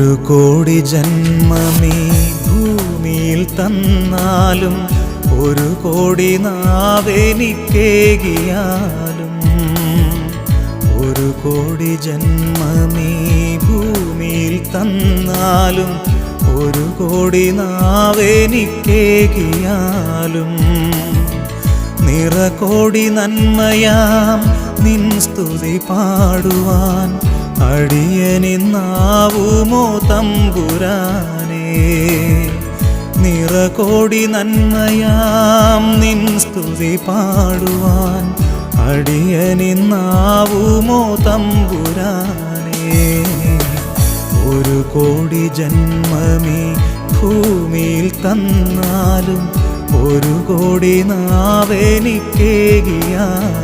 ഒരു കോടി ജന്മമീ ഭൂമിയിൽ തന്നാലും ഒരു കോടി നാവെനിക്കേകിയാലും. ഒരു കോടി ജന്മമീ ഭൂമിയിൽ തന്നാലും ഒരു കോടി നാവെനിക്കേകിയാലും. നിറകോടി നന്മയാം നിൻ സ്തുതി പാടുവാൻ അടിയനിന്നാവുമോ തമ്പുരാനേ? നിറകോടി നന്മയാം നിൻ സ്തുതി പാടുവാൻ. അടിയനിന്നാവുമോ തമ്പുരാനേ? ഒരു കോടി ജന്മമേ ഭൂമിയിൽ തന്നാലും ഒരു കോടി നാവെനിക്കേകിയാലും